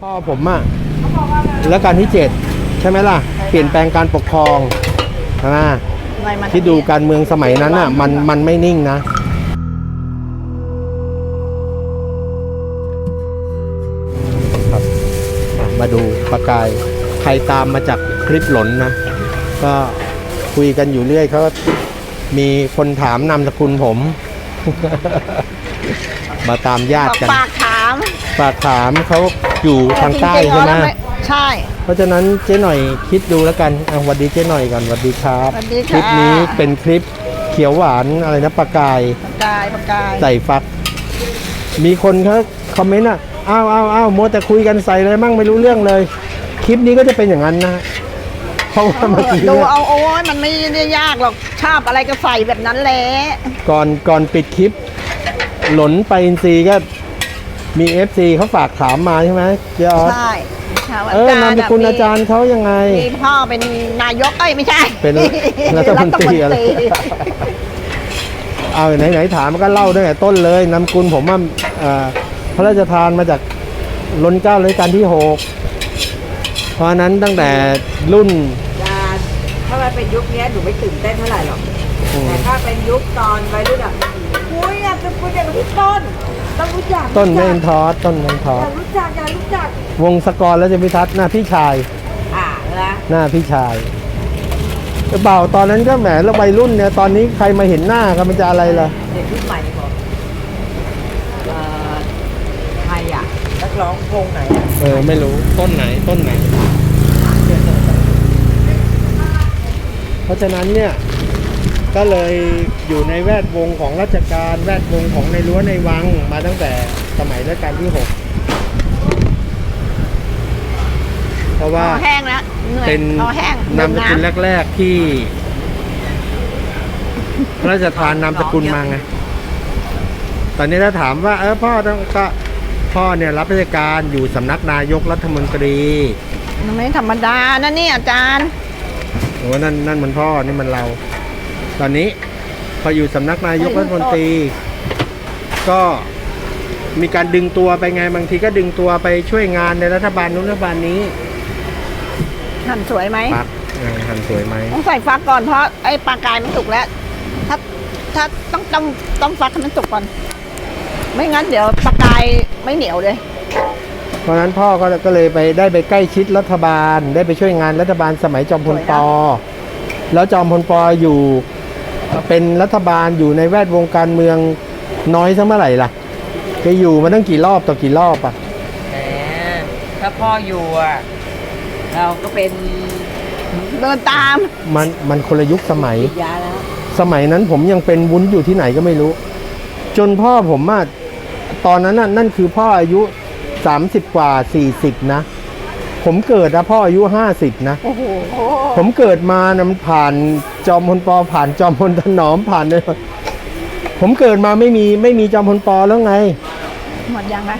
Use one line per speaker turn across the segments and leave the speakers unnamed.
พ่อผมอะแล้วการที่เจ็ดใช่ไหมล่ะ เปลี่ยนแปลงการปกครองใช่ไหม
ทำไมมัน
ที่ดูการเมืองสมัยนั้นอะมันมันไม่นิ่งนะครับอะมาดูประกาย ใครตามมาจากคลิปหลนนะ ก็คุยกันอยู่เรื่อยเขาก็มีคนถามนามสกุลผม มาตามญา
บ
ติ
อก
กัน
ปากถาม
ฝากถามเขาอยู่ทางใต้
จริงๆ
ใช่ไหม
แล้วไม่ใช่
เพราะฉะนั้นเจ๊หน่อยคิดดูแล้วกันอะสวัสดีเจ๊หน่อยก่อนสวัสดีครับ
สวัสดี
คลิ
ค่ะ
ปนี้เป็นคลิปเขียวหวานอะไรนะปลากาย
ปากกายปากกาย
ใส่ฟัก มีคนเขาคอมเมนต์อะ อ้าวอ้าวอ้าวมัวแต่คุยกันใส่เลยมั่งไม่รู้เรื่องเลย คลิปนี้ก็จะเป็นอย่างนั้นนะเพราะว่าเมื่อกี้
ดู
เนี่ย
เอาโอ้ยมันไม่ได้ยากหรอกชอบอะไรก็ใส่แบบนั้นแหละ
ก่อนก่อนปิดคลิป หลนไปอินซีย์ก็ มี FC เขาฝากถามมาใช่ไหมเจ๊ออส
ใช่ถาม
เออนามสกุลอาจาร
ย์
ย์เขายังไง
มีพ่อเป็นนายกเอ้ยไม่ใช่
เป็นรัฐมนตรีอะไร
ฐมนตรี
เอาไหนไหนๆถามก็เล่าตั้งแต่ต้นเลยนำกุลผมว่าเอ่อพระราชทานมาจากล้นเกล้ารัชกาลที่หกเพราะฉะนั้นตั้งแต่รุ่น
อาจารย์ถ้ามันเป็นยุคเนี้ยหนูไม่ตื่นเต้นเท่าไหร่หรอก
อืม
แต่ถ้าเป็นยุคตอนวัยรุ่นอะคุยอยากจะคุยกับพี่ต้น ต้องรู้จัก
ต้นเม
รู้
น
จัก
ทอสต้นเมนทอ
อ
ส
ยากรู้จักอยากรู้จัก
วงศกรและจะพิทัศน์หน้าพี่ชาย
อ่าละ
หน้าพี่ชายเปล่าตอนนั้นก็แหมแล้ววัยรุ่นเนี่ยตอนนี้ใครมาเห็นหน้าก็มันจะอะไรล่ะ
เด็กรุ่นใหม่ดีกว่าเอ่อใครอะนักร้องวงไหนอะ
เออไม่รู้ต้นไหนต้นไหน เพราะฉะนั้นเนี่ย ก็เลยอยู่ในแวดวงของราชการแวดวงของในรั้วในวังมาตั้งแต่สมัยรัชกาลที่หกเพราะ
ค
ว่า
อแห้งแล้วเหนื่อย
เป็น
คอแห้ง
นามสกุล
ดื่
แรก ๆที่ พระราชทานนามสกุลมาไงตอนนี้ถ้าถามว่า เออพ่อต้องก็พ่อเนี่ยรับราชการอยู่สำนักนายกรัฐมนตรี
มันไม่ธรรมดานะเนี่ยอาจารย์
โอ้นั่นนั่นมันพ่อนี่มันเรา ตอนนี้พออยู่สำนักนายกรัฐมนตรี ก็มีการดึงตัวไปไงบางทีก็ดึงตัวไปช่วยงานในรัฐบาลนู้นรัฐบาลนี้
หั่นสวยไหม
ปักเออหันสวยไหม
ต้องใส่ฟักก่อนเพราะไอ้ปลากายมันสุกแล้ว ถ้าถ้าต้องต้องต้องฟักให้มันสุกก่อน ไม่งั้นเดี๋ยวปลากายไม่เหนียวเลย
เพราะฉะนั้นพ่อก็ก็เลยไปได้ไปใกล้ชิดรัฐบาล ได้ไปช่วยงานรัฐบาลสมัยจอมพลปอแล้วจอมพลปออยู่ เป็นรัฐบาลอยู่ในแวดวงการเมืองน้อยสักเมื่อไหร่ล่ะแกอยู่มาตั้งกี่รอบต่อกี่รอบอะ
แหมถ้าพ่ออยู่อะเราก็เป็น
เดินตาม
มันมันคนละยุคสมัย
ยาแล้ว
สมัยนั้นผมยังเป็นวุ้นอยู่ที่ไหนก็ไม่รู้ จนพ่อผมอะตอนนั้นน่ะนั่นคือพ่ออายุ 30 กว่า 40 นะ ผมเกิดนะพ่ออายุ 50 นะ
โอ้โห
ผมเกิดมานะมันผ่าน จอมพลปอผ่านจอมพลถนอมผ่านเลยผมเกิดมาไม่มีไม่มีจอมพลปอแล้วไง
หมดยังไง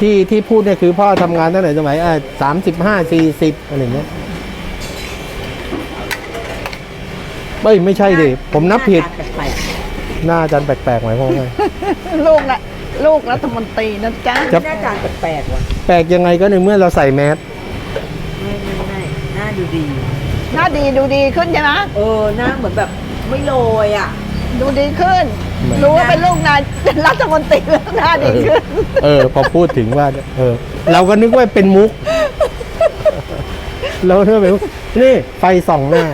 ที่ที่พูดเนี่ยคือพ่อทำงานตั้งแต่สมัยสามสิบห้าสี่สิบอะไรอย่างเงี้ยเอ้ยไม่ใช่ดิผมนับผิด
แปลก
หน้าอาจารย์แปลกๆหมายความว่าไง
ลูกนะลูกรัฐมนตรีนะจ๊ะ
ๆ
จะ
หน้าจานแปลกๆว่ะ
แปลกยังไงก็ในเมื่อเราใส่แมส
ไม่ไม่ไม่หน้าดูดี
หน้าดีดูดีขึ้นใช่ไหม
เออหน้าเหมือนแบบไม่โรยอะ
ดูดีขึ้น รู้ว่าเป็นลูกนายรัฐมนตรีแล้วหน้าดีขึ้น
เออ พอพูดถึงว่า เออ เราก็นึกว่าเป็นมุก เราเนึกว่าเป็นมุกนี่ไฟส่องหน้า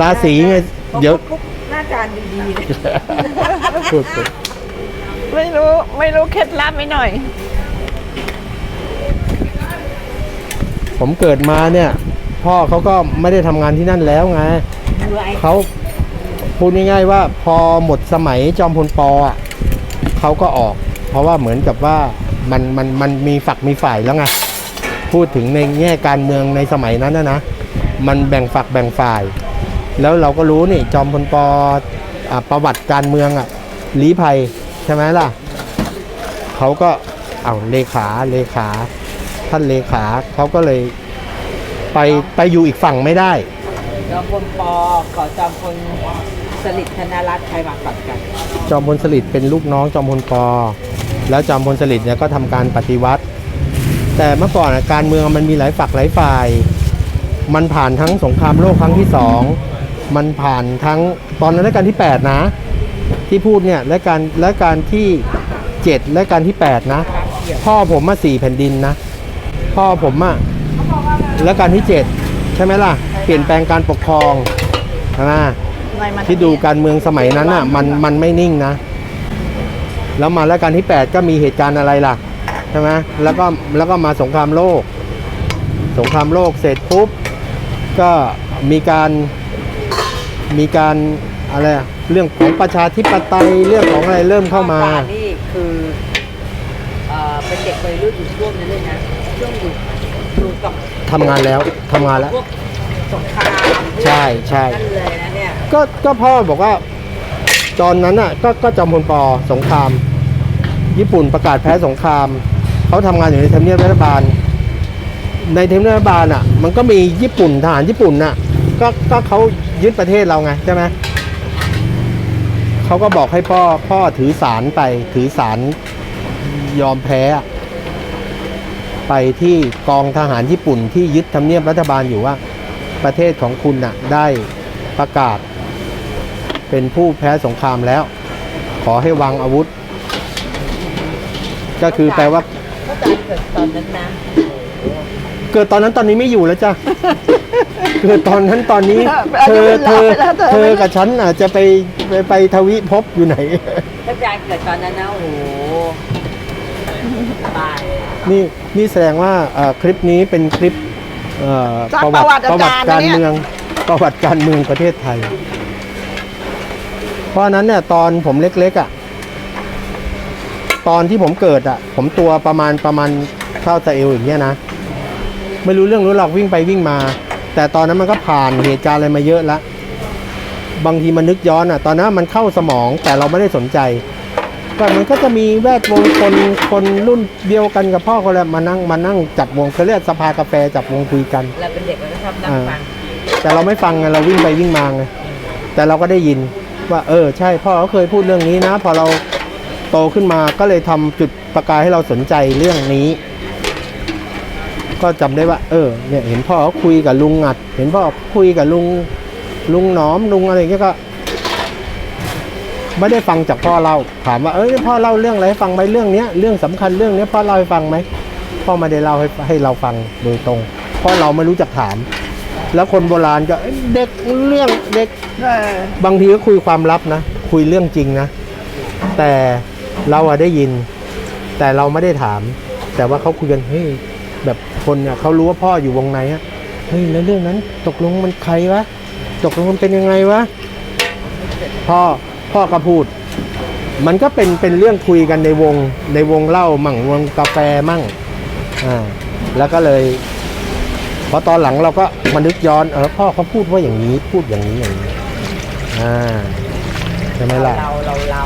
ราศีไง เดี๋ยว
ปุ๊บหน้าจานดีๆเลย
พูดไป
ไม่รู้ไม่รู้เคล็ดลับไม่หน่อย
ผมเกิดมาเนี่ย พ่อเขาก็ไม่ได้ทำงานที่นั่นแล้วไง
มือไอ้
เขาพูดง่ายๆว่าพอหมดสมัยจอมพลปอะเขาก็ออก เพราะว่าเหมือนกับว่ามันมันมันมีฝักมีฝ่ายแล้วไงพูดถึงในแง่การเมืองในสมัยนั้นนะนะมันแบ่งฝักแบ่งฝ่าย แล้วเราก็รู้นี่จอมพลปอะประวัติการเมืองอะลี้ภัยใช่ไหมล่ะเขาก็เอาเลขาเลขา ท่านเลขาเขาก็เลย ไปไปอยู่อีกฝั่งไม่ได้
จอมพลปอขอจอมพลสลิดธนรัตน์ใครมาก่อนกัน
จอมพลสฤษดิ์เป็นลูกน้องจอมพลปอแล้วจอมพลสฤษดิ์เนี่ยก็ทำการปฏิวัติ แต่เมื่อก่อนอะการเมืองมันมีหลายฝักหลายฝ่าย มันผ่านทั้งสงครามโลกครั้งที่สองมันผ่านทั้งตอนนั้นรัชกาลที่ 8 นะ ที่พูดเนี่ยและการและการที่ 7 และการที่ 8 นะ พ่อผมมาสี่แผ่นดินนะ พ่อผมอะ และการที่ 7 ใช่ไหมล่ะ เปลี่ยนแปลงการปกครองใช่ไหม
ในมัน
ที่ดูการเมืองสมัยนั้นอะมันมันไม่นิ่งนะ แล้วมาแล้วการที่ 8 ก็มีเหตุการณ์อะไรล่ะใช่ไหมแล้วก็แล้วก็มาสงครามโลก สงครามโลกเสร็จปุ๊บก็มีการมีการอะไรอะเรื่องของประชาธิปไตยเรื่องของอะไรเริ่มเข้ามา
ก่อนนี่คือเอ่อเป็นเด็กวัยรุ่นอยู่ช่วงนั้นเลยนะช่วงอยู่ อยู่กับ
ทำงานแล้วทำงานแล้ว
พวกสงคราม
ใช่ใช่
นั่นเลยนะเนี่ย
ก็ก็พ่อบอกว่า ตอนนั้นอะ ก็ก็จอมพลปสงคราม ญี่ปุ่นประกาศแพ้สงคราม เขาทำงานอยู่ในทำเนียบรัฐบาล ในทำเนียบรัฐบาลอะ มันก็มีญี่ปุ่นทหารญี่ปุ่นน่ะ ก็ก็เขายึดประเทศเราไงใช่ไหมเขาก็บอกให้พ่อพ่อถือสารไปถือสารยอมแพ้อะ ไปที่กองทหารญี่ปุ่นที่ยึดทำเนียบรัฐบาลอยู่ว่าประเทศของคุณน่ะได้ประกาศ เป็นผู้แพ้สงครามแล้ว ขอให้วางอาวุธ ก็คือแปลว่า
เข้าใจเกิดตอนนั้นนะ
เกิดตอนนั้นตอนนี้ไม่อยู่แล้วจ้ะ เกิดตอนนั้นตอนนี้ เธอเธอเธอกับฉันอาจจะไปไปไปทวิภพอยู่ไหน
เข้าใจเกิดตอนนั้นนะโอ้โหตาย
นี่นี่แสดงว่าเอ่อคลิปนี้เป็นคลิปเอ่อ
จากประวัติอา
ประวั
จาร
ติ
ย์
กา
นะ
ร
เนี่ย
เมืองประวัติการเมืองประเทศไทย เพราะฉะนั้นเนี่ยตอนผมเล็กๆอะตอนที่ผมเกิดอะ ผมตัวประมาณประมาณเท่าตะเอวอย่างเงี้ยนะ ไม่รู้เรื่องรู้หรอกวิ่งไปวิ่งมา แต่ตอนนั้นมันก็ผ่านเหตุการณ์อะไรมาเยอะแล้วบางทีมันนึกย้อนอะ ตอนนั้นมันเข้าสมองแต่เราไม่ได้สนใจ ก็มันก็จะมีแวดวงคนคนรุ่นเดียวกันกับพ่อคนละมานั่งมานั่งจับวงเขาเรียกสภากาแฟจับวงคุยกัน
เราเป็นเด็กเราก็ชอบนั่งฟัง
แต่เราไม่ฟังไงเราวิ่งไปวิ่งมาไงแต่เราก็ได้ยินว่าเออใช่พ่อเขาเคยพูดเรื่องนี้นะ พอเราโตขึ้นมาก็เลยทำจุดประกายให้เราสนใจเรื่องนี้ ก็จำได้ว่า เออเนี่ยเห็นพ่อเขาคุยกับลุงอัด เห็นพ่อคุยกับลุงลุงหนอมลุงอะไรอย่างเงี้ยก็ ไม่ได้ฟังจากพ่อเราถามว่าเอ้ยพ่อเล่าเรื่องอะไรให้ฟังไหมเรื่องเนี้ยเรื่องสำคัญเรื่องเนี้ยพ่อเล่าให้ฟังไหมพ่อไม่ได้เล่าให้ให้เราฟังโดยตรง เพราะเราไม่รู้จักถาม แล้วคนโบราณก็เด็กเรื่องเด็ก
บา
งทีก็คุยความลับนะ คุยเรื่องจริงนะ แต่เราอะได้ยิน แต่เราไม่ได้ถาม แต่ว่าเขาคุยกันเฮ้ยแบบคนเนี่ยเขารู้ว่าพ่ออยู่วงในอะเฮ้ยแล้วเรื่องนั้น ตกลงมันใครวะตกลงมันเป็นยังไงวะพ่อ พ่อก็พูด มันก็เป็นเป็นเรื่องคุยกันในวงในวงเล้ามั่งวงกาแฟมั่งอ่าแล้วก็เลยพอตอนหลังเราก็มานึกย้อนเออพ่อเขาพูดว่าอย่างนี้พูดอย่างนี้อย่างนี้อ่าใช่ไหมล่ะ
เราเราเรา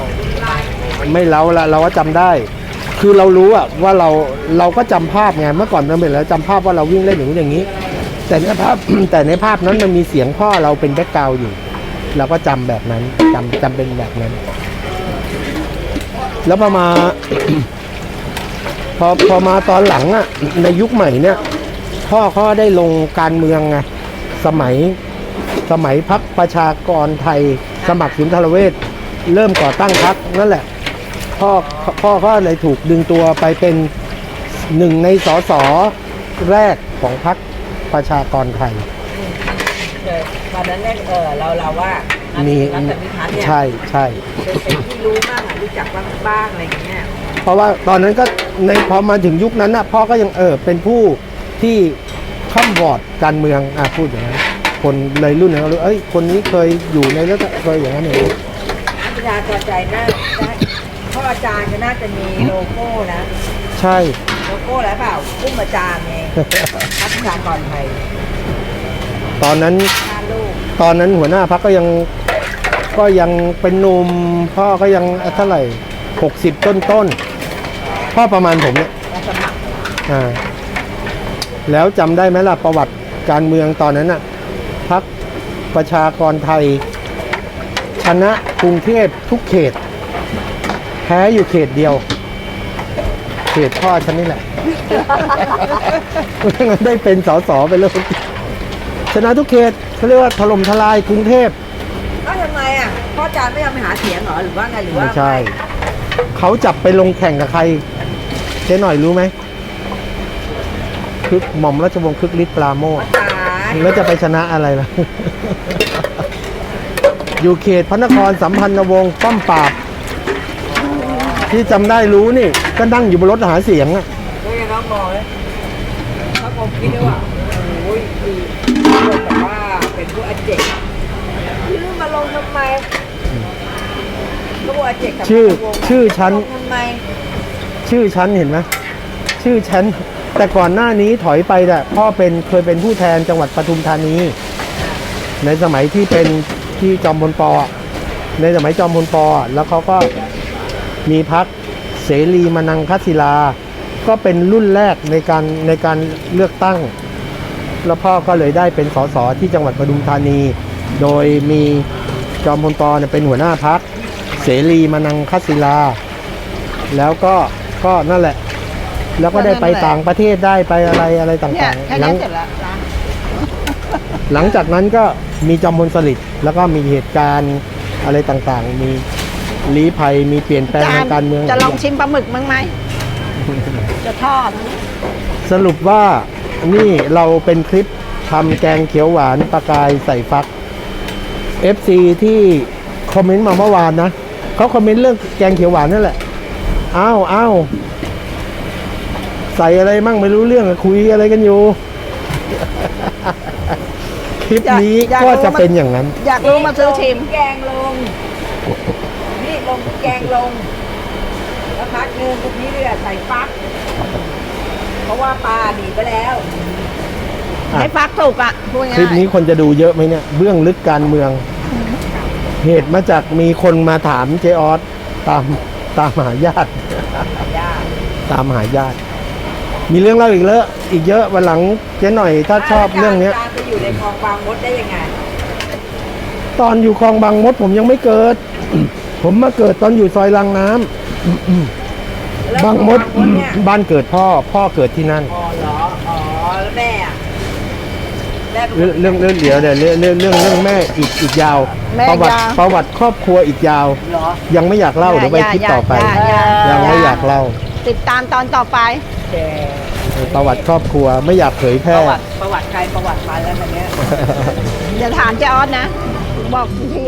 ไม่เราละเราก็จำได้ คือเรารู้อะว่าเราเราก็จำภาพไงเมื่อก่อนเราเป็นแล้วจำภาพว่าเราวิ่งเล่นอย่างนี้อย่างนี้ แต่ในภาพแต่ในภาพนั้นมันมีเสียงพ่อเราเป็นแบ็กกราวด์อยู่ เราก็จำแบบนั้นจำจำเป็นแบบนั้น แล้วพอมา พอพอมาตอนหลังอะในยุคใหม่เนี่ย พ่อเขาได้ลงการเมืองไงสมัยสมัยพักประชากรไทย สมัครสุนทรเวชเริ่มก่อตั้งพักนั่นแหละ พ่อพ่อก็เลยถูกดึงตัวไปเป็นหนึ่งในสสแรกของพักประชากรไทย
ตอนนั้นเนี่ยเออเราเราว่านัท
มี
นัทพิพัฒน์เนี่ย
ใช่ใช่
เป็นเป็นที่รู้บ้างอะรู้จักบ้างบ้างอะไรอย่างเงี้ย
เพราะว่าตอนนั้นก็ในพอมาถึงยุคนั้นนะพ่อก็ยังเออเป็นผู้ที่ข้ามวอร์ดการเมืองอะพูดอย่างนั้นคนเลยรุ่นนั้นก็รู้เอ้ยคนนี้เคยอยู่ในรัฐเคยอย่างนั้นเอง
นักประชาชนใจน่าได้พ่ออาจารย์ก็น่าจะมีโลโก้นะ
ใช่
โลโก้อะไรเปล่าอุ้มอาจารย์เองนักประชากรไทย
ตอนนั้น
ห้าลูก
ตอนนั้นหัวหน้าพักก็ยังก็ยังเป็นหนุ่มพ่อก็ยังเท่าไหร่หกสิบต้นต้นๆพ่อประมาณผมเนี่ย
มาสมัคร
อ่าแล้วจำได้ไหมล่ะประวัติการเมืองตอนนั้นน่ะพักประชากรไทย ชนะกรุงเทพทุกเขต แพ้อยู่เขตเดียว เขตพ่อฉันนี่แหละไม่งั้นได้เป็นสสไปเลย ชนะทุกเขตเขาเรียกว่าถล่มทลายกรุงเทพ
อ้าวทำไมอะพ่ออาจารย์ไม่ยอมไปหาเสียงเหรอหรือว่าไงหรือว่า
ไม่ใช่ เขาจับไปลงแข่งกับใคร เจ๊หน่อยรู้ไหมคึกหม่อมราชวงศ์คึกฤทธิ์ปราโมท
ตาย
แล้วจะไปชนะอะไรล่ะ อยู่เขตพระนครสัมพันธวงศ์ป้อมปราบ ที่จำได้รู้นี่ ก็นั่งอยู่บนรถหาเสียงอะ
ก็ยังน้องมองเลยถ้าผมคิดได้ว่า เป็นพวกอาเจกยืมมาลงทำไมก็บอกอาเจกกับ
ชื่อ
วง
ชื่อฉัน
ลงทำไม
ชื่อฉันเห็นไหมชื่อฉันแต่ก่อนหน้านี้ถอยไปแต่พ่อเป็นเคยเป็นผู้แทนจังหวัดปทุมธานี ในสมัยที่เป็นที่จอมพลปอะในสมัยจอมพลปอะแล้วเขาก็มีพักเสรีมานังคศิลา ก็เป็นรุ่นแรกในการในการเลือกตั้ง แล้วพ่อก็เลยได้เป็นสสที่จังหวัดปทุมธานี โดยมีจอมพลปเนี่ยเป็นหัวหน้าพักเสรีมานังคศิลา แล้วก็ก็นั่นแหละ แล้วก็ได้ไปต่างประเทศได้ไปอะไรอะไร
เนี่ย
ต่าง
แค่
ๆหลั
นี้
ง
เสร็จแล้วร้าน
หลังจากนั้นก็มีจอมพลสฤษดิ์แล้วก็มีเหตุการณ์อะไรต่างๆ มีลี้ภัยมีเปลี่ยนแปลงทางการเมือง
จะลองชิมปลาหมึกมั้งไหมจะทอด
สรุปว่า นี่เราเป็นคลิปทำแกงเขียวหวานปลากายใส่ฟัก FC ที่คอมเมนต์มาเมื่อวานนะเขาคอมเมนต์เรื่องแกงเขียวหวานนั่นแหละอ้าวอ้าวใส่อะไรมั่งไม่รู้เรื่องอะคุยอะไรกันอยู่ คลิปนี้
อยาก
ก็
รู้
จะ
มัน
เป็นอย่างนั้น
อยากรู้มาซื้อชิม
แกงลง นี่ลงแกงลงแล้วพักหนึงตรงนี้เนี่ยใส่ฟัก เพราะว่าปลาหนีไปแล้ว
อะ
ให้ฟักถูกอะพูดง่าย
คลิปนี้คนจะดูเยอะไหมเนี่ย เบื้องลึกการเมือง เหตุมาจากมีคนมาถามเจออสตามตามหาญาติ
ยาก
ตามหาญาติ มีเรื่องเล่าอีกเลอะอีกเยอะวันหลังเจ๊หน่อยถ้าชอบเรื่องเนี้ยา
จารย์ไปอยู่ในคลองบางมดได้ยังไง
ตอนอยู่คลองบางมดผมยังไม่เกิด ผมมาเกิดตอนอยู่ซอยลังน้ำ
แล้ว
บางมด
คลองบางมดเนี่ย
บ้านเกิดพ่อพ่อเกิดที่นั่น
อ๋อเหรอ อ๋อ แล้วแม่อะแม่เป็นคน
เรื่องเรื่องเรื่องเดี๋ยวเดี๋ยวเรื่องเรื่องเรื่องเรื่องแม่อีกอีกยาว
แม่
ประวัติ
ยาว
ประวัติครอบครัวอีกยาว
เหรอ
ยังไม่อยากเล่าเดี๋ยวไปคลิปต่อไป
อย่าอย่า
ยังไม่อยากเล่า
ติดตามตอนต่อไป
แก
ประวัติครอบครัวไม่อยากเผยแพ
ป
ร่
ระวัติ ประวัติใครประวัติมันแล้วมันเนี้ย
อย่าถามเจ๊ออสนะ บอกที